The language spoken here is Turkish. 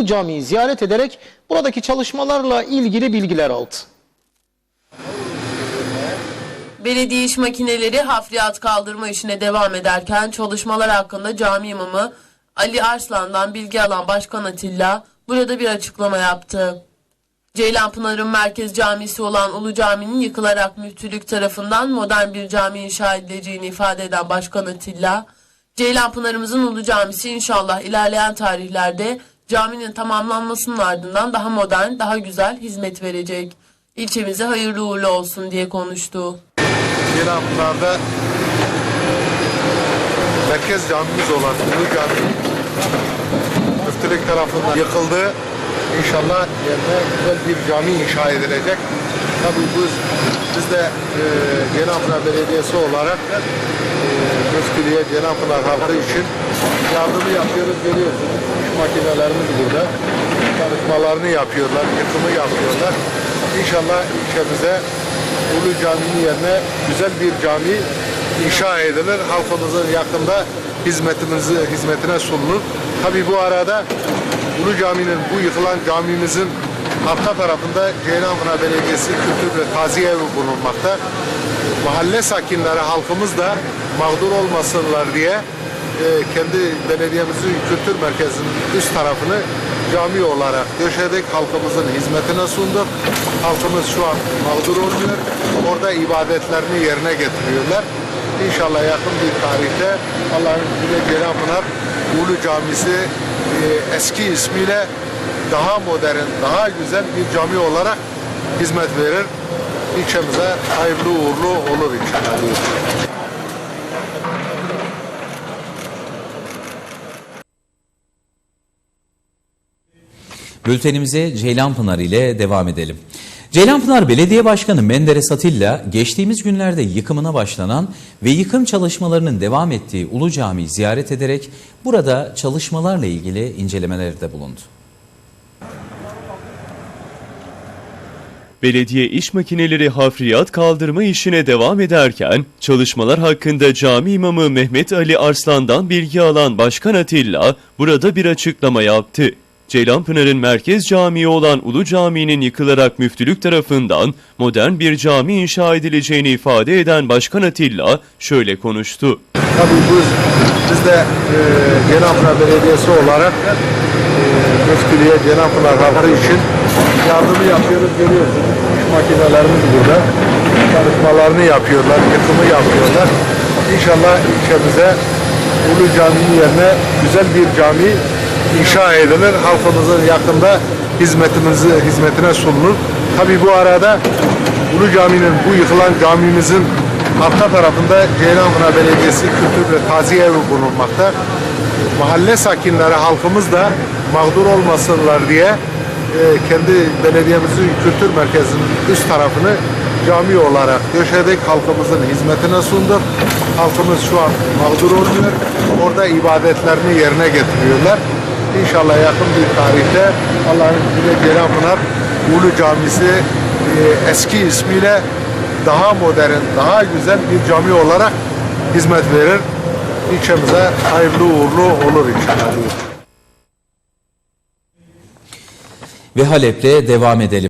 Ulu Camii'yi ziyaret ederek buradaki çalışmalarla ilgili bilgiler aldı. Belediye iş makineleri hafriyat kaldırma işine devam ederken çalışmalar hakkında cami imamı Ali Arslan'dan bilgi alan Başkan Atilla burada bir açıklama yaptı. Ceylanpınar'ın merkez camisi olan Ulu Cami'nin yıkılarak müftülük tarafından modern bir cami inşa edileceğini ifade eden Başkan Atilla, Ceylanpınar'ımızın Ulu Camisi inşallah ilerleyen tarihlerde caminin tamamlanmasının ardından daha modern, daha güzel hizmet verecek. İlçemize hayırlı uğurlu olsun diye konuştu. Cenapınar'da merkez camimiz olan Ulu Cami tarafından yıkıldı. İnşallah yerine güzel bir cami inşa edilecek. Tabii biz, biz de e, Cenapınar Belediyesi olarak e, müftülüğe Cenapınar halkı için yardımı yapıyoruz görüyorsunuz. İş makinelerimiz burada. Çalışmalarını yapıyorlar, yıkımı yapıyorlar. İnşallah ilçemize Ulu Cami'nin yerine güzel bir cami inşa edilir. Halkımızın yakında hizmetimizi hizmetine sunulur. Tabii bu arada Ulu Cami'nin bu yıkılan camimizin arka tarafında Ceylanpınar Belediyesi Kültür ve Taziye Evi bulunmakta. Mahalle sakinleri halkımız da mağdur olmasınlar diye e, kendi belediyemizin kültür merkezinin üst tarafını cami olarak döşedik. Halkımızın hizmetine sunduk. Halkımız şu an mağdur oluyor. Orada ibadetlerini yerine getiriyorlar. İnşallah yakın bir tarihte Allah'ın izniyle Ceylanpınar Ulu Camisi e, eski ismiyle daha modern, daha güzel bir cami olarak hizmet verir. İlçemize hayırlı uğurlu olur inşallah. Bültenimize Ceylanpınar ile devam edelim. Ceylanpınar Belediye Başkanı Menderes Atilla geçtiğimiz günlerde yıkımına başlanan ve yıkım çalışmalarının devam ettiği Ulu Cami'yi ziyaret ederek burada çalışmalarla ilgili incelemelerde bulundu. Belediye iş makineleri hafriyat kaldırma işine devam ederken, çalışmalar hakkında cami imamı Mehmet Ali Arslan'dan bilgi alan Başkan Atilla burada bir açıklama yaptı. Ceylanpınar'ın merkez camii olan Ulu Cami'nin yıkılarak müftülük tarafından modern bir cami inşa edileceğini ifade eden Başkan Atilla şöyle konuştu. Tabii biz, biz de e, Cenapınar Belediyesi olarak e, müftülüğe Cenapınar halkı için yardımı yapıyoruz görüyorsunuz. Makinelerimiz burada. Çalışmalarını yapıyorlar, yıkımı yapıyorlar. İnşallah ilçemize Ulu Cami'nin yerine güzel bir cami inşa edilir. Halkımızın yakında hizmetimizi hizmetine sunulur. Tabii bu arada Ulu Cami'nin bu yıkılan camimizin arka tarafında Ceylanpınar Belediyesi Kültür ve Taziye Evi bulunmakta. Mahalle sakinleri halkımız da mağdur olmasınlar diye e, kendi belediyemizin kültür merkezinin üst tarafını cami olarak döşedik. Halkımızın hizmetine sunduk. Halkımız şu an mağdur oluyor. Orada ibadetlerini yerine getiriyorlar. İnşallah yakın bir tarihte Allah'ın izniyle Ceylanpınar Ulu Camisi e, eski ismiyle daha modern, daha güzel bir cami olarak hizmet verir. İlçemize hayırlı uğurlu olur inşallah. Ve Halep'le devam edelim.